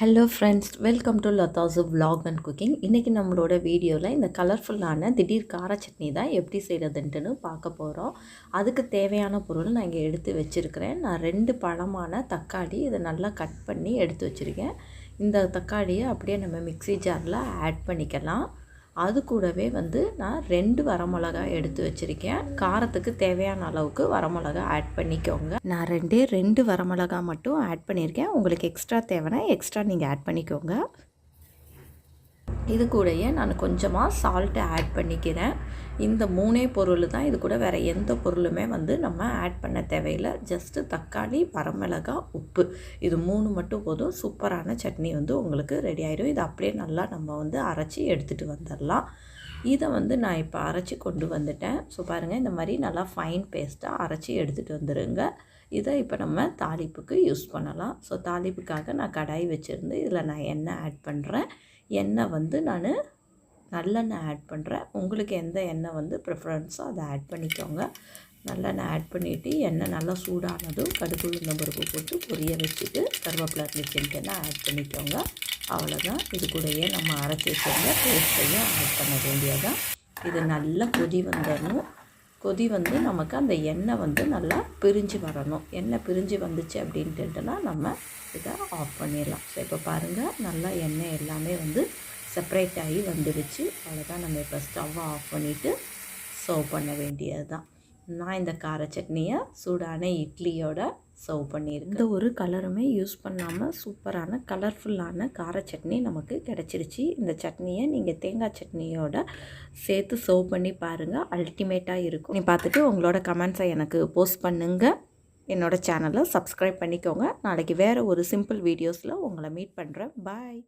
Hello friends welcome to Latha's vlog and cooking இன்றைக்கி நம்மளோட வீடியோவில் இந்த கலர்ஃபுல்லான திடீர் கார சட்னி தான் எப்படி செய்கிறதுன்ட்டுன்னு பார்க்க போகிறோம் அதுக்கு தேவையான பொருள் நான் இங்கே எடுத்து வச்சுருக்கிறேன். நான் ரெண்டு பழமான தக்காளி இதை நல்லா கட் பண்ணி எடுத்து வச்சுருக்கேன். இந்த தக்காளியை அப்படியே நம்ம மிக்ஸி ஜாரில் ஆட் பண்ணிக்கலாம். அது கூடவே வந்து நான் ரெண்டு வரமிளகாய் எடுத்து வச்சுருக்கேன். காரத்துக்கு தேவையான அளவுக்கு வரமிளகா ஆட் பண்ணிக்கோங்க. நான் ரெண்டே ரெண்டு வரமிளகா மட்டும் ஆட் பண்ணியிருக்கேன் உங்களுக்கு எக்ஸ்ட்ரா தேவைன்னா எக்ஸ்ட்ரா நீங்கள் ஆட் பண்ணிக்கோங்க. இது கூடயே நான் கொஞ்சமாக சால்ட்டு ஆட் பண்ணிக்கிறேன். இந்த மூணே பொருள் தான் இது கூட வேறு எந்த பொருளுமே வந்து நம்ம ஆட் பண்ண தேவையில்லை. ஜஸ்ட்டு தக்காளி பரமிளகா உப்பு. இது மூணு மட்டும் போதும். சூப்பரான சட்னி வந்து உங்களுக்கு ரெடி ஆகிடும் இது அப்படியே நல்லா நம்ம வந்து அரைச்சி எடுத்துகிட்டு வந்துடலாம். இதை வந்து நான் இப்போ அரைச்சி கொண்டு வந்துட்டேன். ஸோ பாருங்கள் இந்த மாதிரி நல்லா ஃபைன் பேஸ்ட்டாக அரைச்சி எடுத்துகிட்டு வந்துடுங்க இதை இப்போ நம்ம தாளிப்புக்கு யூஸ் பண்ணலாம். ஸோ தாளிப்புக்காக நான் கடாய் வச்சுருந்து இதில் நான் எண்ணெய் ஆட் பண்ணுறேன் எண்ணெய் வந்து நான் நல்லெண்ணெய் ஆட் பண்ணுறேன் உங்களுக்கு எந்த எண்ணெய் வந்து ப்ரிஃபரன்ஸோ அதை ஆட் பண்ணிக்கோங்க. நல்லெண்ணெய் ஆட் பண்ணிவிட்டு எண்ணெய் நல்லா சூடானதும் கடுகு உளுந்த போட்டு பொரிய வச்சுட்டு கருவேப்பிலை இருந்துச்சுன்ட்டுனா ஆட் பண்ணிக்கோங்க. அவ்வளோதான் இது கூடயே நம்ம அரைச்சி வச்சுருந்த பேஸ்ட்டையும் ஆட் பண்ண வேண்டியதான் இது நல்லா கொதி வந்துடணும் கொதி வந்து நமக்கு அந்த எண்ணெய் வந்து நல்லா பிரிஞ்சு வரணும். எண்ணெய் பிரிஞ்சு வந்துச்சு அப்படின்ட்டுனா நம்ம இதை ஆஃப் பண்ணிடலாம். ஸோ இப்போ பாருங்கள் நல்லா எண்ணெய் எல்லாமே வந்து செப்பரேட் ஆகி வந்துடுச்சு. அவ்வளோதான் நம்ம இப்போ ஸ்டவ்வை ஆஃப் பண்ணிவிட்டு சர்வ் பண்ண வேண்டியது தான் நான் இந்த கார சட்னியை சூடான இட்லியோட சர்வ் பண்ணியிருக்கேன் இந்த ஒரு கலருமே யூஸ் பண்ணாமல் சூப்பரான கலர்ஃபுல்லான கார சட்னி நமக்கு கிடச்சிருச்சு. இந்த சட்னியை நீங்கள் தேங்காய் சட்னியோட சேர்த்து சர்வ் பண்ணி பாருங்கள் அல்டிமேட்டாக இருக்கும். நீ பார்த்துட்டு உங்களோட கமெண்ட்ஸை எனக்கு போஸ்ட் பண்ணுங்கள் என்னோடய சேனலை சப்ஸ்கிரைப் பண்ணிக்கோங்க. நாளைக்கு வேறு ஒரு சிம்பிள் வீடியோஸில் உங்களை மீட் பண்ணுறேன் பாய்.